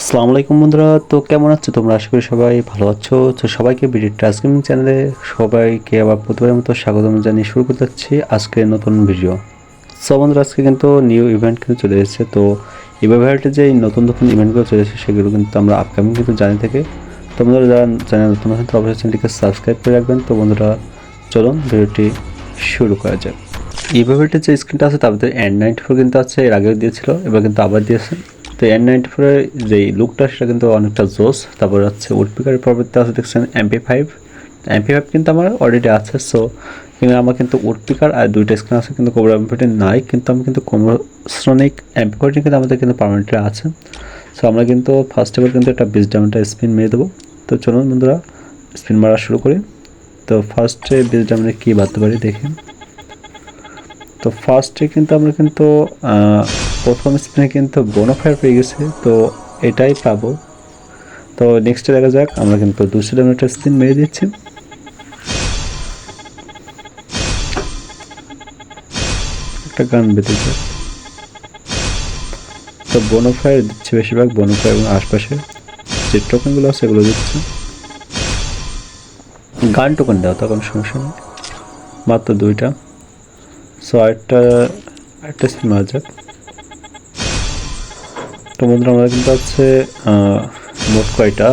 আসসালামু আলাইকুম বন্ধুরা, তো কেমন আছো তোমরা? আশা করি সবাই ভালো আছো। তো সবাইকে বিডি ট্রাস গেমিং চ্যানেলে সবাইকে আবার প্রতিবারের মতো স্বাগতম জানিয়ে শুরু করতে যাচ্ছি আজকের নতুন ভিডিও। সো বন্ধুরা, আজকে কিন্তু নিউ ইভেন্ট কিন্তু চলে এসেছে। তো এই ইভেন্টে যে নতুন নতুন ইভেন্টগুলো চলে এসেছে, সেগুলো কিন্তু আমরা আপকামিং কিন্তু জানি থেকে। তো বন্ধুরা, যারা চ্যানেল নতুন আছেন, তো অবশ্যই চ্যানেলটিকে সাবস্ক্রাইব করে রাখবেন। তো বন্ধুরা, চলুন ভিডিওটি শুরু করা যাক। ইভেন্টের যে স্ক্রিনটা আছে, তার মধ্যে এন নাইনটি ফোর কিন্তু আছে, এর আগেও দিয়েছিল, এবার কিন্তু আবার দিয়েছে। তো এন নাইনটি ফোরের যেই লুকটা সেটা কিন্তু অনেকটা জোস। তারপর হচ্ছে উডপিকারের পরবর্তী আছে, দেখছেন এমপি ফাইভ এমপি ফাইভ কিন্তু আমার অলরেডি আছে সো কিন্তু আমার কিন্তু উডপিকার আর দুইটা স্ক্রিন আছে কিন্তু কোবরা এমপিটি নাই, কিন্তু আমি কিন্তু কোমোশ্রনিক এমপি ফোরটি কিন্তু আমাদের কিন্তু পারমানেন্টলি আছে। সো আমরা কিন্তু ফার্স্ট এবার কিন্তু একটা বিশ ডায়মন্ডটা স্পিন মেরে দেবো। তো চলুন বন্ধুরা স্পিন মারা শুরু করি। তো ফার্স্টে বিশ ডায়মন্ডে কী বাঁধতে পারি, দেখি। তো ফার্স্টে কিন্তু আমরা কিন্তু প্রথম স্পিনে কিন্তু বোনোফায়ার পেয়ে গেছে, তো এটাই পাবো। তো নেক্সটে দেখা যাক, আমরা কিন্তু দুশো কিলোমিটার স্পিন মেরে দিচ্ছি। একটা গান বেঁধেছে তো বোনোফায়ার দিচ্ছে বেশিরভাগ বোনোফায়ার এবং আশপাশে যে টোকেনগুলো আছে সেগুলো দিচ্ছে। গান টোকেন দেওয়া তো কোনো সমস্যা নেই, মাত্র দুইটা। সো আরেকটা একটা স্পিন মারা যাক। তো বন্ধুরা আমরা কিন্তু আছে মোট কয়টা?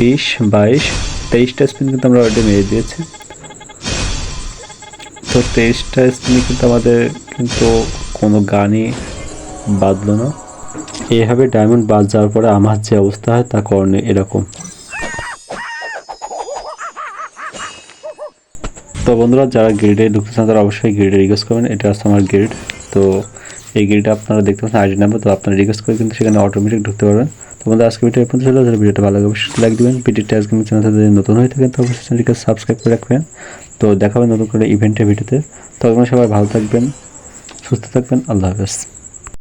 বিশ, বাইশ, তেইশটা স্পিন কিন্তু আমরা অলরেডি মেরে দিয়েছি। তো তেইশটা স্পিনে কিন্তু আমাদের কিন্তু কোনো গানই বাদলো না। এইভাবে ডায়মন্ড বাদ যাওয়ার পরে আমার যে অবস্থা হয় তা কারণে এরকম। তো বন্ধুরা, যারা গ্রিডে ঢুকতে চান, তারা অবশ্যই গ্রিডে রিকোয়েস্ট করবেন। এটা হচ্ছে আমার গ্রিড তো এই গিলটা আপনারা দেখতে পাচ্ছেন আইডি নাম্বার তো আপনারা রিকোয়েস্ট করে কিন্তু সেখানে অটোমেটিক ঢুকতে পারবেন। তো বন্ধু আজকে ভিডিও পর্যন্ত ছিল। যারা ভিডিওটা ভালো লাগে, অবশ্যই লাইক দিবেন। ভিডিওটা আজকে চ্যানেল যদি নতুন হয়ে থাকেন, তো অবশ্যই চ্যানেলটিকে সাবস্ক্রাইব করে রাখবেন। তো দেখা হবে নতুন করে ইভেন্টের ভিডিওতে তো আপনারা সবাই ভালো থাকবেন, সুস্থ থাকবেন। আল্লাহ হাফেজ।